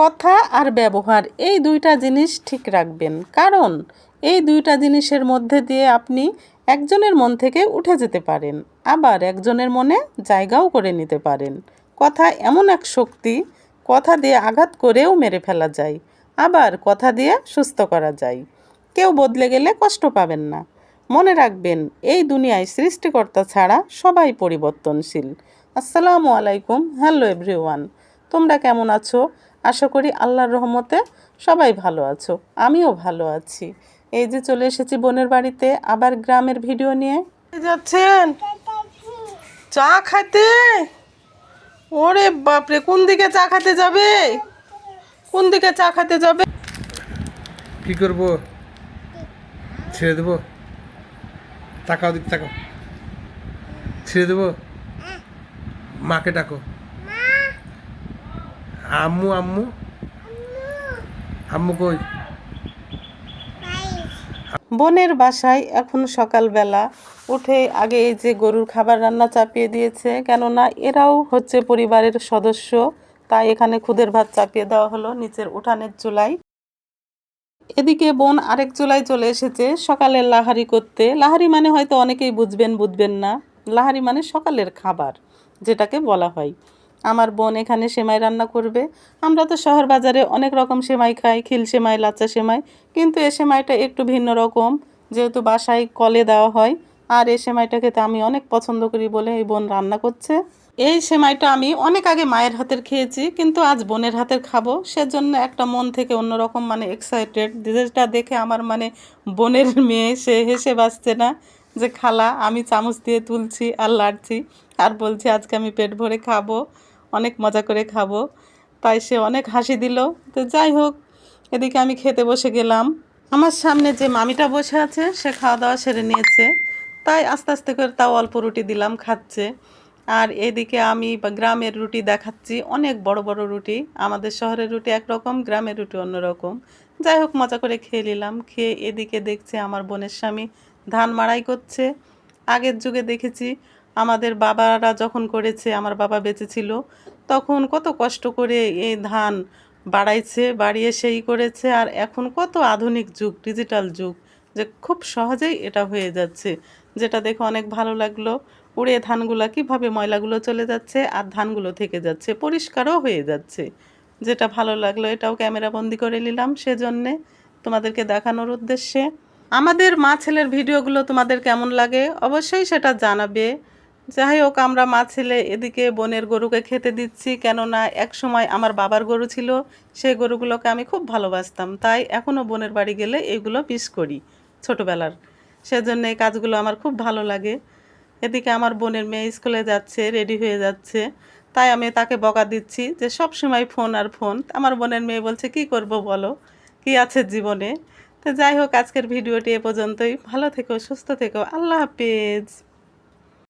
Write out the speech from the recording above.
কথা আর ব্যবহার, এই দুইটা জিনিস ঠিক রাখবেন। কারণ, এই দুইটা জিনিসের মধ্যে দিয়ে আপনি একজনের মন থেকে উঠে যেতে পারেন, আবার একজনের মনে জায়গাও করে নিতে পারেন। কথা এমন এক শক্তি, কথা দিয়ে আঘাত করেও মেরে ফেলা যায়, আবার কথা দিয়ে সুস্থ করা যায়। কেউ বদলে গেলে কষ্ট পাবেন না। মনে রাখবেন, এই দুনিয়ায় সৃষ্টিকর্তা ছাড়া সবাই পরিবর্তনশীল। আসসালামু আলাইকুম, হ্যালো এভরিওয়ান, তোমরা কেমন আছো? আশা করি আল্লাহর রহমতে সবাই ভালো আছো। আমিও ভালো আছি। এই যে চলে এসেছি বোনের বাড়িতে আবার গ্রামের ভিডিও নিয়ে। যাচ্ছেন? চা খাইতে? ওরে বাপরে কোন দিকে চা খেতে যাবে? কোন দিকে চা খেতে যাবে? কি করব? ছেড়ে দেবো? তাকাও দিক তাকাও। ছেড়ে দেবো? মাকে ডাকো। আম্মু আম্মু। আম্মু কই? বোনের বাসায় এখন সকালবেলা উঠে আগে এই যে গরুর খাবার রান্না চাপিয়ে দিয়েছে, কেননা এরাও হচ্ছে পরিবারের সদস্য, তাই এখানে খুদের ভাত চাপিয়ে দেওয়া হলো নিচের উঠানের চুলায়। এদিকে বোন আরেক চুলায় চলে এসেছে সকালের লাহারি করতে। লাহারি মানে হয়তো অনেকেই বুঝবেন বুঝবেন না। লাহারি মানে সকালের খাবার, যেটাকে বলা হয়। আমার বোন এখানে সেমাই রান্না করবে। আমরা তো শহর বাজারে অনেক রকম সেমাই খাই, খিল সেমাই লাচা সেমাই। কিন্তু এ সেমাইটা একটু ভিন্ন রকম, যেহেতু বাসায় কলে দেওয়া হয়। আর এই সেমাইটা খেতে আমি অনেক পছন্দ করি বলে এই বোন রান্না করছে। এই সেমাইটা আমি অনেক আগে মায়ের হাতের খেয়েছি, কিন্তু আজ বোনের হাতের খাব। সেজন্য একটা মন থেকে অন্যরকম মানে এক্সাইটেড যেটা দেখে আমার মানে বোনের মেয়ে, সে হেসে বাঁচছে না যে, খালা, আমি চামচ দিয়ে তুলছি আর লাড়ছি। আর বলছি, আজকে আমি পেট ভরে খাব। অনেক মজা করে খাব। তাই সে অনেক হাসি দিল। তো যাই হোক, এদিকে আমি খেতে বসে গেলাম। আমার সামনে যে মামিটা বসে আছে, সে খাওয়া দাওয়া সেরে নিয়েছে। তাই আস্তে আস্তে করে তাও অল্প রুটি দিলাম, খাচ্ছে। আর এদিকে আমি গ্রামের রুটি দেখাচ্ছি, অনেক বড় বড় রুটি। আমাদের শহরের রুটি একরকম, গ্রামের রুটি অন্যরকম। যাই হোক, মজা করে খেয়ে নিলাম। খেয়ে এদিকে দেখছে আমার বোনের স্বামী ধান মাড়াই করছে। আগের যুগে দেখেছি আমাদের বাবারা যখন করেছে, আমার বাবা বেঁচে ছিল, তখন কত কষ্ট করে এই ধান বাড়াইছে, বাড়িয়ে সেই করেছে, আর এখন কত আধুনিক যুগ ডিজিটাল যুগ, যে খুব সহজেই এটা হয়ে যাচ্ছে। যেটা দেখে অনেক ভালো লাগল, উড়ে ধানগুলো কীভাবে ময়লাগুলো চলে যাচ্ছে, আর ধানগুলো থেকে যাচ্ছে, পরিষ্কারও হয়ে যাচ্ছে। যেটা ভালো লাগল, এটাও ক্যামেরা বন্দি করে নিলাম, সেজন্যে তোমাদেরকে দেখানোর উদ্দেশ্যে। আমাদের মা ছেলের ভিডিওগুলো তোমাদের কেমন লাগে, অবশ্যই সেটা জানাবে। যাই হোক আমরা মা ছেলে এদিকে বোনের গরুকে খেতে দিচ্ছি, কেননা এক সময় আমার বাবার গরু ছিল, সেই গরুগুলোকে আমি খুব ভালোবাসতাম। তাই এখনও বোনের বাড়ি গেলে এগুলো মিস করি ছোটোবেলার। সেজন্য এই কাজগুলো আমার খুব ভালো লাগে। এদিকে আমার বোনের মেয়ে স্কুলে যাচ্ছে, রেডি হয়ে যাচ্ছে। তাই আমি তাকে বকা দিচ্ছি যে, সব সময় ফোন আর ফোন। আমার বোনের মেয়ে বলছে, কি করব বলো? কি আছে জীবনে? তো যাই হোক আজকের ভিডিওটি এ পর্যন্তই। ভালো থেকো, সুস্থ থেকো। আল্লাহ হাফেজ।